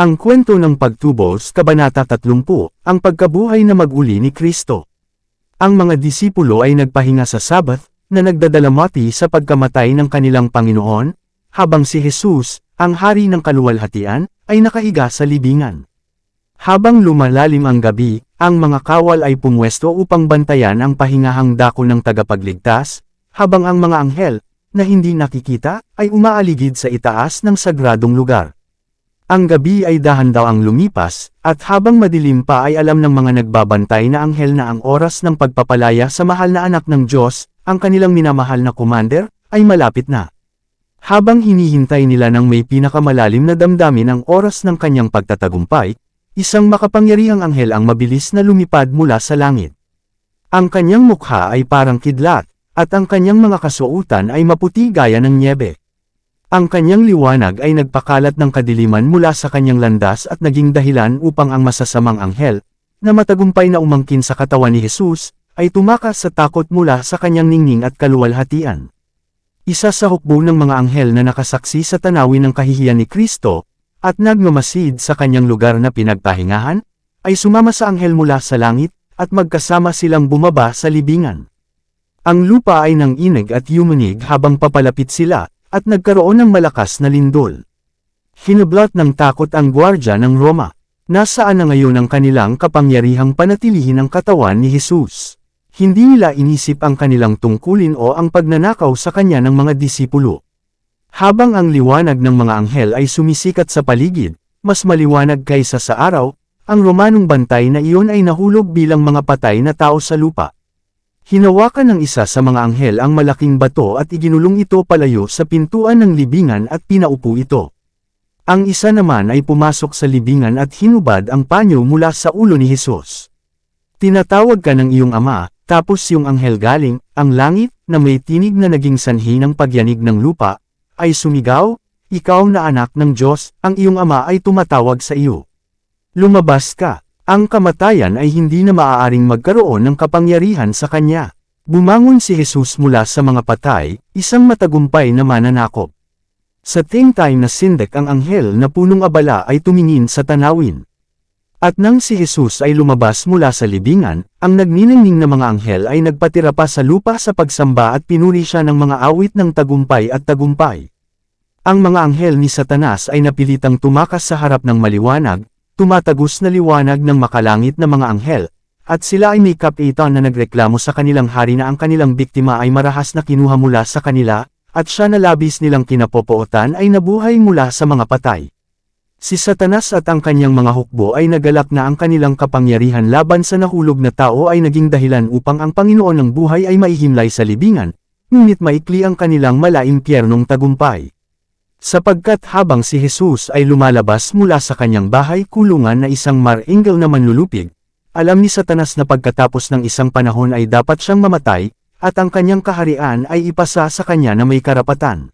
Ang kwento ng pagtubos, Kabanata 30, ang pagkabuhay na mag-uli ni Kristo. Ang mga disipulo ay nagpahinga sa Sabbath, na nagdadalamati sa pagkamatay ng kanilang Panginoon, habang si Jesus, ang hari ng kaluwalhatian, ay nakahiga sa libingan. Habang lumalalim ang gabi, ang mga kawal ay pumwesto upang bantayan ang pahingahang dako ng tagapagligtas, habang ang mga anghel, na hindi nakikita, ay umaaligid sa itaas ng sagradong lugar. Ang gabi ay dahan daw ang lumipas, at habang madilim pa ay alam ng mga nagbabantay na anghel na ang oras ng pagpapalaya sa mahal na anak ng Diyos, ang kanilang minamahal na commander, ay malapit na. Habang hinihintay nila ng may pinakamalalim na damdamin ang oras ng kanyang pagtatagumpay, isang makapangyarihang anghel ang mabilis na lumipad mula sa langit. Ang kanyang mukha ay parang kidlat, at ang kanyang mga kasuotan ay maputi gaya ng niebe. Ang kanyang liwanag ay nagpakalat ng kadiliman mula sa kanyang landas at naging dahilan upang ang masasamang anghel, na matagumpay na umangkin sa katawan ni Jesus, ay tumakas sa takot mula sa kanyang ningning at kaluwalhatian. Isa sa hukbo ng mga anghel na nakasaksi sa tanawin ng kahihiyan ni Kristo, at nagmamasid sa kanyang lugar na pinagpahingahan, ay sumama sa anghel mula sa langit, at magkasama silang bumaba sa libingan. Ang lupa ay nang inig at yumanig habang papalapit sila, at nagkaroon ng malakas na lindol. Hinublat ng takot ang gwardya ng Roma. Nasaan na ngayon ang kanilang kapangyarihang panatilihin ang katawan ni Jesus? Hindi nila inisip ang kanilang tungkulin o ang pagnanakaw sa kanya ng mga disipulo. Habang ang liwanag ng mga anghel ay sumisikat sa paligid, mas maliwanag kaysa sa araw, ang Romanong bantay na iyon ay nahulog bilang mga patay na tao sa lupa. Hinawakan ng isa sa mga anghel ang malaking bato at iginulong ito palayo sa pintuan ng libingan at pinaupo ito. Ang isa naman ay pumasok sa libingan at hinubad ang panyo mula sa ulo ni Jesus. Tinatawag ka ng iyong ama, tapos yung anghel galing, ang langit, na may tinig na naging sanhi ng pagyanig ng lupa, ay sumigaw, ikaw na anak ng Diyos, ang iyong ama ay tumatawag sa iyo. Lumabas ka, ang kamatayan ay hindi na maaaring magkaroon ng kapangyarihan sa kanya. Bumangon si Jesus mula sa mga patay, isang matagumpay na mananakop. Sa same time na sindek ang anghel na punong abala ay tumingin sa tanawin. At nang si Jesus ay lumabas mula sa libingan, ang nagniningning na mga anghel ay nagpatira pa sa lupa sa pagsamba at pinuri siya ng mga awit ng tagumpay at tagumpay. Ang mga anghel ni Satanas ay napilitang tumakas sa harap ng maliwanag, tumatagos na liwanag ng makalangit na mga anghel, at sila ay may kapitan na nagreklamo sa kanilang hari na ang kanilang biktima ay marahas na kinuha mula sa kanila, at siya na labis nilang kinapopootan ay nabuhay mula sa mga patay. Si Satanas at ang kanyang mga hukbo ay nagalak na ang kanilang kapangyarihan laban sa nahulog na tao ay naging dahilan upang ang Panginoon ng buhay ay maihimlay sa libingan, ngunit maikli ang kanilang malaimpyernong tagumpay. Sapagkat habang si Jesus ay lumalabas mula sa kanyang bahay kulungan na isang maringal na manlulupig, alam ni Satanas na pagkatapos ng isang panahon ay dapat siyang mamatay, at ang kanyang kaharian ay ipasa sa kanya na may karapatan.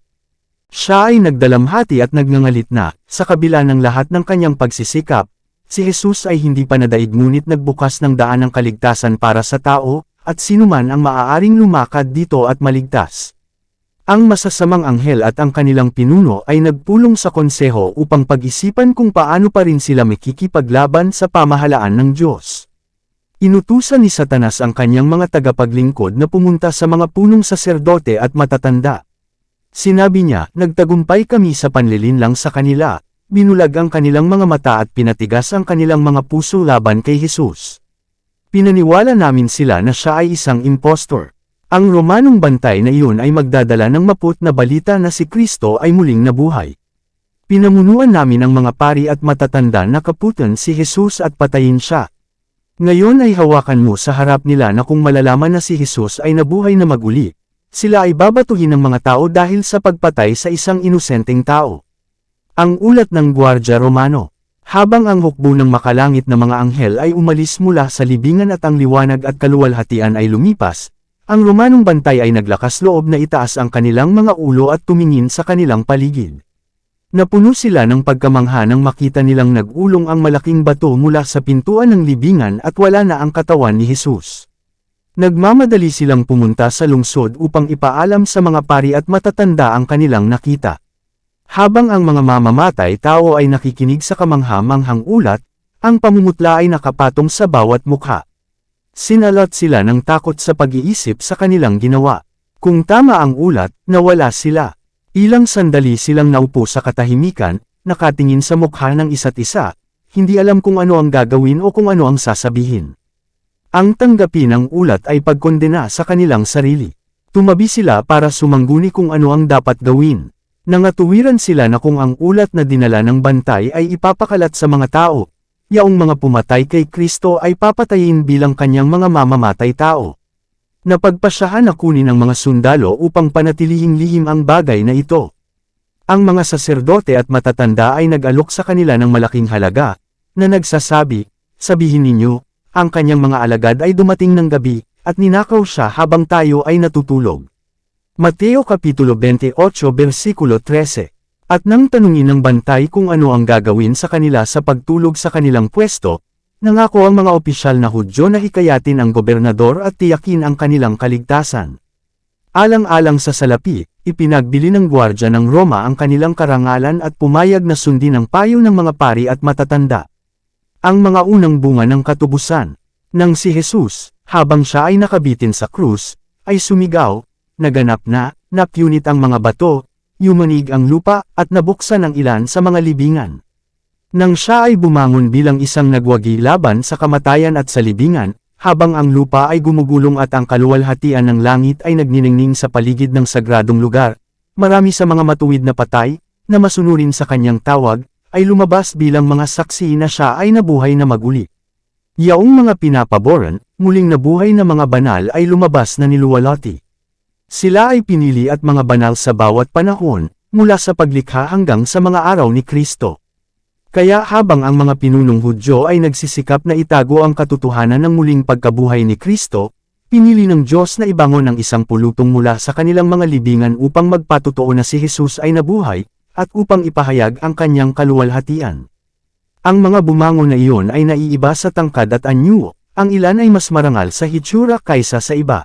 Siya ay nagdalamhati at nagngangalit na, sa kabila ng lahat ng kanyang pagsisikap, si Jesus ay hindi pa nadaig ngunit nagbukas ng daan ng kaligtasan para sa tao, at sinuman ang maaaring lumakad dito at maligtas. Ang masasamang anghel at ang kanilang pinuno ay nagpulong sa konseho upang pag-isipan kung paano pa rin sila makikipaglaban sa pamahalaan ng Diyos. Inutusan ni Satanas ang kanyang mga tagapaglingkod na pumunta sa mga punong saserdote at matatanda. Sinabi niya, nagtagumpay kami sa panlilinlang sa kanila, binulag ang kanilang mga mata at pinatigas ang kanilang mga puso laban kay Jesus. Pinaniwala namin sila na siya ay isang impostor. Ang Romanong bantay na iyon ay magdadala ng maput na balita na si Kristo ay muling nabuhay. Pinamunuan namin ang mga pari at matatanda na kaputan si Jesus at patayin siya. Ngayon ay hawakan mo sa harap nila na kung malalaman na si Jesus ay nabuhay na maguli, sila ay babatuhin ng mga tao dahil sa pagpatay sa isang inosenteng tao. Ang ulat ng Guardia Romano habang ang hukbo ng makalangit na mga anghel ay umalis mula sa libingan at ang liwanag at kaluwalhatian ay lumipas, ang Romanong bantay ay naglakas loob na itaas ang kanilang mga ulo at tumingin sa kanilang paligid. Napuno sila ng pagkamangha nang makita nilang nag-ulong ang malaking bato mula sa pintuan ng libingan at wala na ang katawan ni Jesus. Nagmamadali silang pumunta sa lungsod upang ipaalam sa mga pari at matatanda ang kanilang nakita. Habang ang mga mamamatay tao ay nakikinig sa kamangha-manghang ulat, ang pamumutla ay nakapatong sa bawat mukha. Sinalot sila ng takot sa pag-iisip sa kanilang ginawa. Kung tama ang ulat, nawala sila. Ilang sandali silang naupo sa katahimikan, nakatingin sa mukha ng isa't isa, hindi alam kung ano ang gagawin o kung ano ang sasabihin. Ang tanggapin ng ulat ay pagkondena sa kanilang sarili. Tumabi sila para sumangguni kung ano ang dapat gawin. Nangatuwiran sila na kung ang ulat na dinala ng bantay ay ipapakalat sa mga tao, yaong mga pumatay kay Kristo ay papatayin bilang kanyang mga mamamatay tao. Napagpasyahan na kunin ng mga sundalo upang panatilihing lihim ang bagay na ito. Ang mga saserdote at matatanda ay nag-alok sa kanila ng malaking halaga, na nagsasabi, sabihin ninyo, ang kanyang mga alagad ay dumating ng gabi, at ninakaw siya habang tayo ay natutulog. Mateo Kapitulo 28 versikulo 13 At nang tanungin ng bantay kung ano ang gagawin sa kanila sa pagtulog sa kanilang pwesto, nangako ang mga opisyal na Hudyo na hikayatin ang gobernador at tiyakin ang kanilang kaligtasan. Alang-alang sa salapi, ipinagbili ng gwardya ng Roma ang kanilang karangalan at pumayag na sundin ang payo ng mga pari at matatanda. Ang mga unang bunga ng katubusan, nang si Jesus, habang siya ay nakabitin sa krus, ay sumigaw, naganap na, napunit ang mga bato, yumanig ang lupa, at nabuksan ang ilan sa mga libingan. Nang siya ay bumangon bilang isang nagwagi laban sa kamatayan at sa libingan, habang ang lupa ay gumugulong at ang kaluwalhatian ng langit ay nagniningning sa paligid ng sagradong lugar, marami sa mga matuwid na patay, na masunurin sa kanyang tawag, ay lumabas bilang mga saksi na siya ay nabuhay na maguli. Yaong mga pinapaboran, muling nabuhay na mga banal ay lumabas na niluwalati. Sila ay pinili at mga banal sa bawat panahon, mula sa paglikha hanggang sa mga araw ni Kristo. Kaya habang ang mga pinunong Hudyo ay nagsisikap na itago ang katotohanan ng muling pagkabuhay ni Kristo, pinili ng Diyos na ibangon ang isang pulutong mula sa kanilang mga libingan upang magpatotoo na si Jesus ay nabuhay, at upang ipahayag ang kanyang kaluwalhatian. Ang mga bumangon na iyon ay naiiba sa tangkad at anyo, ang ilan ay mas marangal sa hitsura kaysa sa iba.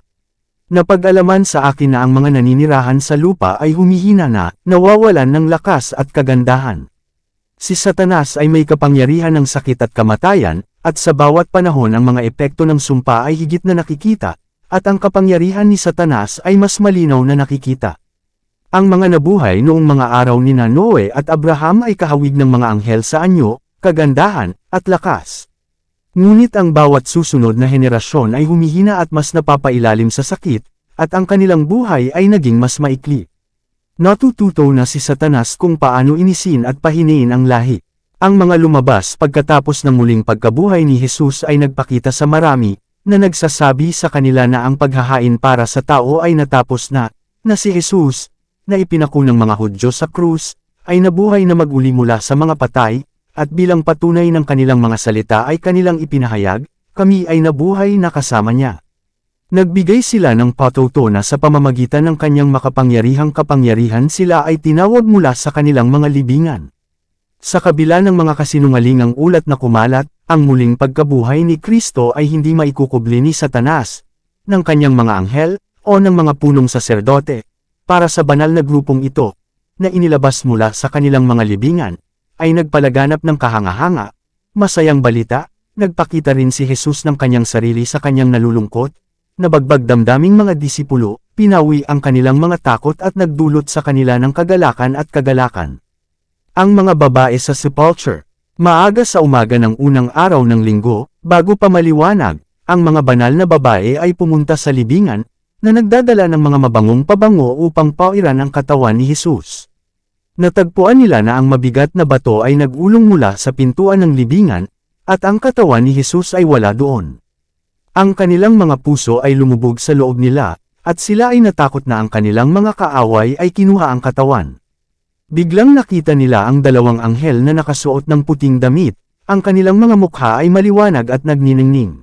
Napag-alaman sa akin na ang mga naninirahan sa lupa ay humihina na, nawawalan ng lakas at kagandahan. Si Satanas ay may kapangyarihan ng sakit at kamatayan, at sa bawat panahon ang mga epekto ng sumpa ay higit na nakikita, at ang kapangyarihan ni Satanas ay mas malinaw na nakikita. Ang mga nabuhay noong mga araw ni Noe at Abraham ay kahawig ng mga anghel sa anyo, kagandahan, at lakas. Ngunit ang bawat susunod na henerasyon ay humihina at mas napapailalim sa sakit, at ang kanilang buhay ay naging mas maikli. Natututo na si Satanas kung paano inisin at pahiniin ang lahi. Ang mga lumabas pagkatapos ng muling pagkabuhay ni Jesus ay nagpakita sa marami, na nagsasabi sa kanila na ang paghahain para sa tao ay natapos na, na si Jesus, na ipinako ng mga Hudyo sa krus, ay nabuhay na maguli mula sa mga patay, at bilang patunay ng kanilang mga salita ay kanilang ipinahayag, kami ay nabuhay na kasama niya. Nagbigay sila ng patuto na sa pamamagitan ng kanyang makapangyarihang kapangyarihan sila ay tinawag mula sa kanilang mga libingan. Sa kabila ng mga kasinungalingang ulat na kumalat, ang muling pagkabuhay ni Kristo ay hindi maikukubli ni Satanas, ng kanyang mga anghel, o ng mga punong saserdote, para sa banal na grupong ito, na inilabas mula sa kanilang mga libingan, ay nagpalaganap ng kahanga-hanga, masayang balita, nagpakita rin si Jesus ng kanyang sarili sa kanyang nalulungkot, nabagbag damdaming mga disipulo, pinawi ang kanilang mga takot at nagdulot sa kanila ng kagalakan at kagalakan. Ang mga babae sa sepulture, maaga sa umaga ng unang araw ng linggo, bago pa maliwanag, ang mga banal na babae ay pumunta sa libingan, na nagdadala ng mga mabangong pabango upang pauiran ang katawan ni Jesus. Natagpuan nila na ang mabigat na bato ay nagulong mula sa pintuan ng libingan, at ang katawan ni Jesus ay wala doon. Ang kanilang mga puso ay lumubog sa loob nila, at sila ay natakot na ang kanilang mga kaaway ay kinuha ang katawan. Biglang nakita nila ang dalawang anghel na nakasuot ng puting damit, ang kanilang mga mukha ay maliwanag at nagniningning.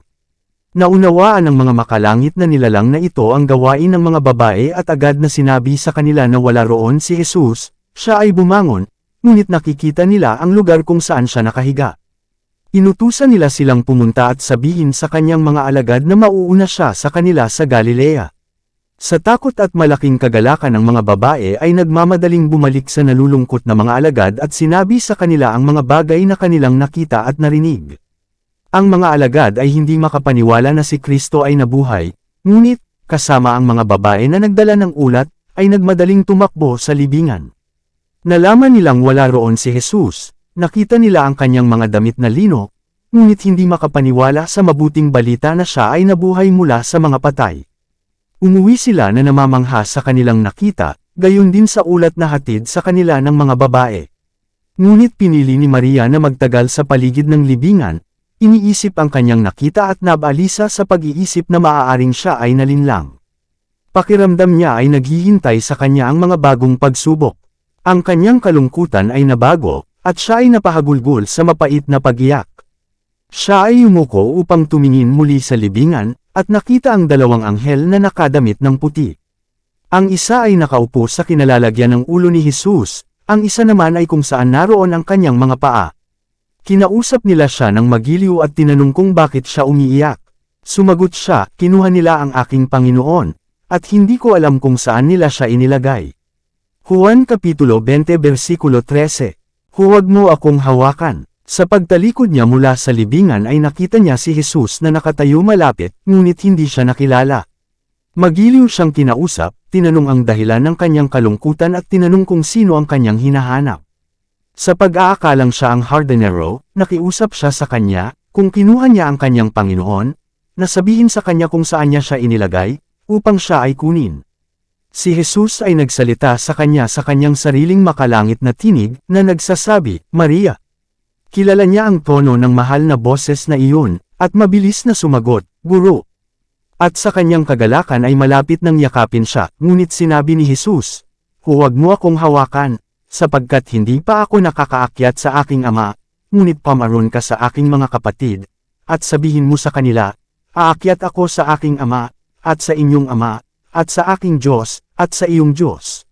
Naunawaan ng mga makalangit na nilalang na ito ang gawain ng mga babae at agad na sinabi sa kanila na wala roon si Jesus, siya ay bumangon, ngunit nakikita nila ang lugar kung saan siya nakahiga. Inutusan nila silang pumunta at sabihin sa kanyang mga alagad na mauuna siya sa kanila sa Galilea. Sa takot at malaking kagalakan ng mga babae ay nagmamadaling bumalik sa nalulungkot na mga alagad at sinabi sa kanila ang mga bagay na kanilang nakita at narinig. Ang mga alagad ay hindi makapaniwala na si Kristo ay nabuhay, ngunit, kasama ang mga babae na nagdala ng ulat, ay nagmadaling tumakbo sa libingan. Nalaman nilang wala roon si Jesus, nakita nila ang kanyang mga damit na lino, ngunit hindi makapaniwala sa mabuting balita na siya ay nabuhay mula sa mga patay. Umuwi sila na namamangha sa kanilang nakita, gayon din sa ulat na hatid sa kanila ng mga babae. Ngunit pinili ni Maria na magtagal sa paligid ng libingan, iniisip ang kanyang nakita at nabalisa sa pag-iisip na maaaring siya ay nalinlang. Pakiramdam niya ay naghihintay sa kanya ang mga bagong pagsubok. Ang kanyang kalungkutan ay nabago, at siya ay napahagulgol sa mapait na pagiyak. Siya ay yumuko upang tumingin muli sa libingan, at nakita ang dalawang anghel na nakadamit ng puti. Ang isa ay nakaupo sa kinalalagyan ng ulo ni Jesus, ang isa naman ay kung saan naroon ang kanyang mga paa. Kinausap nila siya ng magiliw at tinanong kung bakit siya umiiyak. Sumagot siya, kinuha nila ang aking Panginoon, at hindi ko alam kung saan nila siya inilagay. Juan Kapitulo 20 Versikulo 13 Huwag mo akong hawakan. Sa pagtalikod niya mula sa libingan ay nakita niya si Jesus na nakatayo malapit, ngunit hindi siya nakilala. Magiliw siyang kinausap, tinanong ang dahilan ng kanyang kalungkutan at tinanong kung sino ang kanyang hinahanap. Sa pag-aakalang siya ang hardenero, nakiusap siya sa kanya, kung kinuha niya ang kanyang Panginoon, nasabihin sa kanya kung saan niya siya inilagay, upang siya ay kunin. Si Jesus ay nagsalita sa kanya sa kanyang sariling makalangit na tinig, na nagsasabi, Maria. Kilala niya ang tono ng mahal na boses na iyon, at mabilis na sumagot, Guro. At sa kanyang kagalakan ay malapit nang yakapin siya, ngunit sinabi ni Jesus, Huwag mo akong hawakan, sapagkat hindi pa ako nakakaakyat sa aking ama, ngunit pamaron ka sa aking mga kapatid, at sabihin mo sa kanila, Aakyat ako sa aking ama, at sa inyong ama, at sa aking Diyos, at sa iyong Diyos.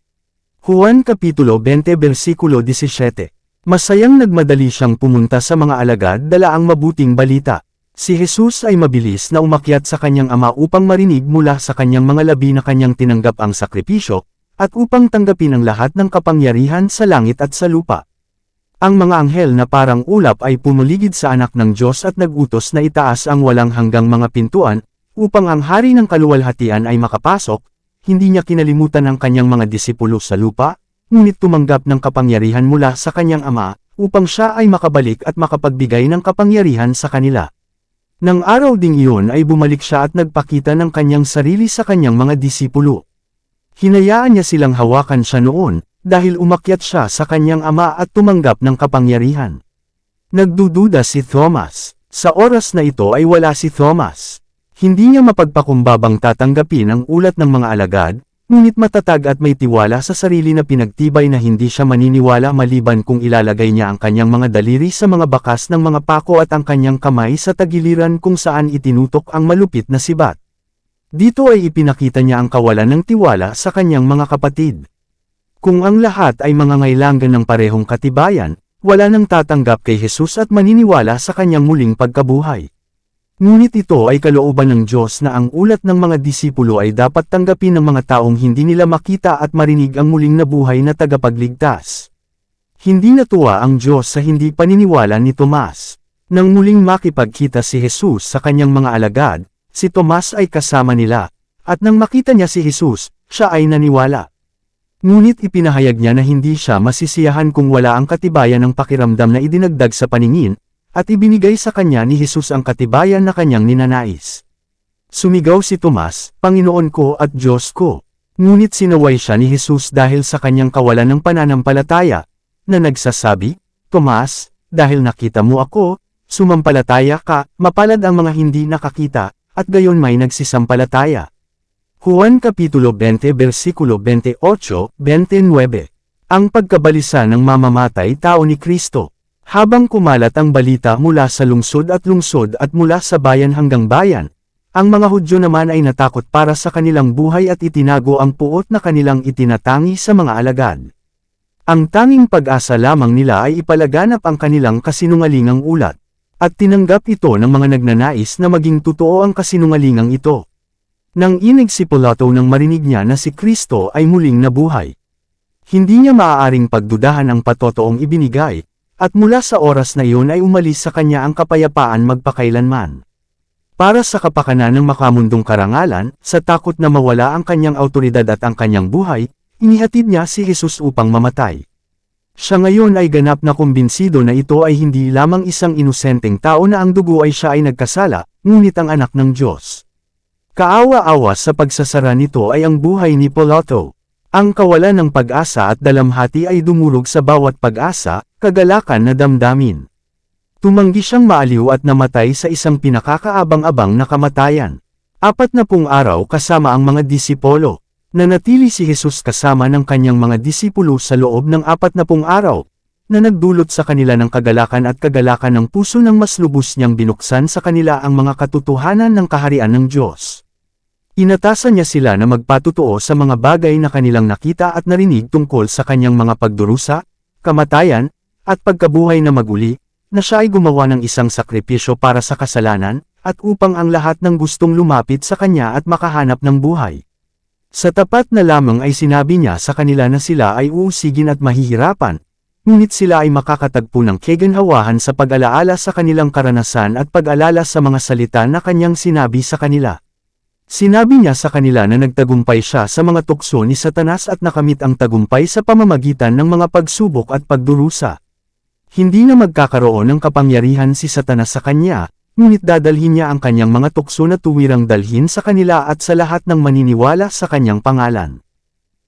Juan Kapitulo 20 Versikulo 17 Masayang nagmadali siyang pumunta sa mga alagad dala ang mabuting balita. Si Jesus ay mabilis na umakyat sa kanyang ama upang marinig mula sa kanyang mga labi na kanyang tinanggap ang sakripisyo, at upang tanggapin ang lahat ng kapangyarihan sa langit at sa lupa. Ang mga anghel na parang ulap ay pumuligid sa anak ng Diyos at nagutos na itaas ang walang hanggang mga pintuan, upang ang hari ng kaluwalhatian ay makapasok, hindi niya kinalimutan ang kanyang mga disipulo sa lupa, ngunit tumanggap ng kapangyarihan mula sa kanyang ama, upang siya ay makabalik at makapagbigay ng kapangyarihan sa kanila. Nang araw ding iyon ay bumalik siya at nagpakita ng kanyang sarili sa kanyang mga disipulo. Hinayaan niya silang hawakan siya noon, dahil umakyat siya sa kanyang ama at tumanggap ng kapangyarihan. Nagdududa si Thomas. Sa oras na ito ay wala si Thomas. Hindi niya mapagpakumbabang tatanggapin ang ulat ng mga alagad, Ngunit matatag at may tiwala sa sarili na pinagtibay na hindi siya maniniwala maliban kung ilalagay niya ang kanyang mga daliri sa mga bakas ng mga pako at ang kanyang kamay sa tagiliran kung saan itinutok ang malupit na sibat. Dito ay ipinakita niya ang kawalan ng tiwala sa kanyang mga kapatid. Kung ang lahat ay mga ngailangan ng parehong katibayan, wala nang tatanggap kay Jesus at maniniwala sa kanyang muling pagkabuhay. Ngunit ito ay kalooban ng Diyos na ang ulat ng mga disipulo ay dapat tanggapin ng mga taong hindi nila makita at marinig ang muling nabuhay na tagapagligtas. Hindi natuwa ang Diyos sa hindi paniniwala ni Tomas. Nang muling makipagkita si Jesus sa kanyang mga alagad, si Tomas ay kasama nila, at nang makita niya si Jesus, siya ay naniwala. Ngunit ipinahayag niya na hindi siya masisiyahan kung wala ang katibayan ng pakiramdam na idinagdag sa paningin, at ibinigay sa kanya ni Jesus ang katibayan na kanyang ninanais. Sumigaw si Tomas, Panginoon ko at Diyos ko. Ngunit sinaway siya ni Jesus dahil sa kanyang kawalan ng pananampalataya, na nagsasabi, Tomas, dahil nakita mo ako, sumampalataya ka, mapalad ang mga hindi nakakita, at gayon may nagsisampalataya. Juan Kapitulo 20 Versikulo 28-29 Ang pagkabalisa ng mamamatay tao ni Kristo habang kumalat ang balita mula sa lungsod at lungsod at mula sa bayan hanggang bayan, ang mga Hudyo naman ay natakot para sa kanilang buhay at itinago ang puot na kanilang itinatangi sa mga alagad. Ang tanging pag-asa lamang nila ay ipalaganap ang kanilang kasinungalingang ulat, at tinanggap ito ng mga nagnanais na maging totoo ang kasinungalingang ito. Nang inig si Pilato nang marinig niya na si Kristo ay muling nabuhay. Hindi niya maaaring pagdudahan ang patotoong ibinigay, at mula sa oras na iyon ay umalis sa kanya ang kapayapaan magpakailanman. Para sa kapakanan ng makamundong karangalan, sa takot na mawala ang kanyang autoridad at ang kanyang buhay, inihatid niya si Jesus upang mamatay. Siya ngayon ay ganap na kumbinsido na ito ay hindi lamang isang inosenteng tao na ang dugo ay siya ay nagkasala, ngunit ang anak ng Diyos. Kaawa-awa sa pagsasara nito ay ang buhay ni Pilato. Ang kawalan ng pag-asa at dalamhati ay dumulog sa bawat pag-asa, kagalakan na damdamin. Tumanggi siyang maaliw at namatay sa isang pinakakaabang-abang na kamatayan. Apat na pung araw kasama ang mga disipolo. Nanatili si Jesus kasama ng kanyang mga disipulo sa loob ng apat na pung araw, na nagdulot sa kanila ng kagalakan at kagalakan ng puso ng mas lubos niyang binuksan sa kanila ang mga katotohanan ng kaharian ng Diyos. Inatasan niya sila na magpatutuo sa mga bagay na kanilang nakita at narinig tungkol sa kanyang mga pagdurusa, kamatayan, at pagkabuhay na maguli, na siya ay gumawa ng isang sakripisyo para sa kasalanan, at upang ang lahat ng gustong lumapit sa kanya at makahanap ng buhay. Sa tapat na lamang ay sinabi niya sa kanila na sila ay uusigin at mahihirapan, ngunit sila ay makakatagpo ng keganhawahan sa pag-alaala sa kanilang karanasan at pag-alala sa mga salita na kanyang sinabi sa kanila. Sinabi niya sa kanila na nagtagumpay siya sa mga tukso ni Satanas at nakamit ang tagumpay sa pamamagitan ng mga pagsubok at pagdurusa. Hindi na magkakaroon ng kapangyarihan si Satanas sa kanya, ngunit dadalhin niya ang kanyang mga tukso na tuwirang dalhin sa kanila at sa lahat ng maniniwala sa kanyang pangalan.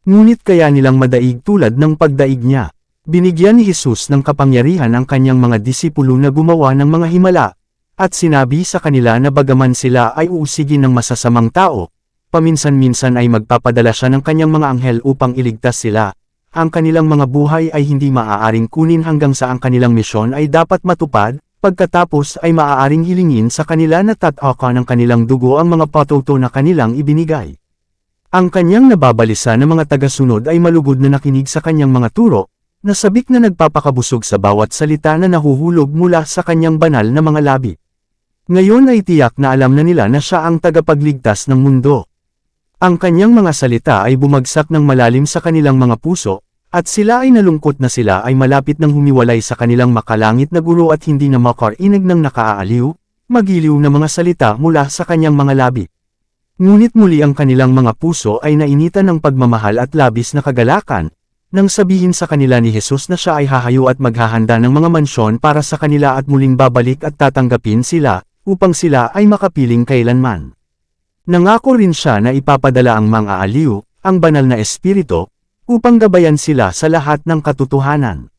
Ngunit kaya nilang madaig tulad ng pagdaig niya. Binigyan ni Jesus ng kapangyarihan ang kanyang mga disipulo na gumawa ng mga himala, at sinabi sa kanila na bagaman sila ay uusigin ng masasamang tao, paminsan-minsan ay magpapadala siya ng kanyang mga anghel upang iligtas sila. Ang kanilang mga buhay ay hindi maaaring kunin hanggang sa ang kanilang misyon ay dapat matupad, pagkatapos ay maaaring hilingin sa kanila na tataka ng kanilang dugo ang mga patuto na kanilang ibinigay. Ang kanyang nababalisa ng mga tagasunod ay malugod na nakinig sa kanyang mga turo, na sabik na nagpapakabusog sa bawat salita na nahuhulog mula sa kanyang banal na mga labi. Ngayon ay tiyak na alam na nila na siya ang tagapagligtas ng mundo. Ang kanyang mga salita ay bumagsak ng malalim sa kanilang mga puso, at sila ay nalungkot na sila ay malapit ng humiwalay sa kanilang makalangit na guro at hindi na makarinig ng nakaaaliw, magiliw na mga salita mula sa kanyang mga labi. Ngunit muli ang kanilang mga puso ay nainitan ng pagmamahal at labis na kagalakan, nang sabihin sa kanila ni Jesus na siya ay hahayo at maghahanda ng mga mansyon para sa kanila at muling babalik at tatanggapin sila, upang sila ay makapiling kailanman. Nangako rin siya na ipapadala ang mga aliw, ang banal na espiritu, upang gabayan sila sa lahat ng katotohanan.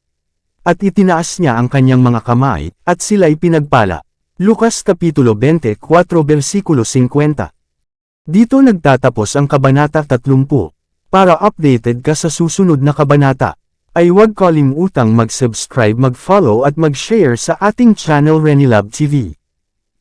At itinaas niya ang kanyang mga kamay, at sila'y pinagpala. Lucas Kapitulo 24 versikulo 50 Dito nagtatapos ang Kabanata 30. Para updated ka sa susunod na kabanata, ay huwag kalimutang mag-subscribe mag-follow at mag-share sa ating channel Renilab TV.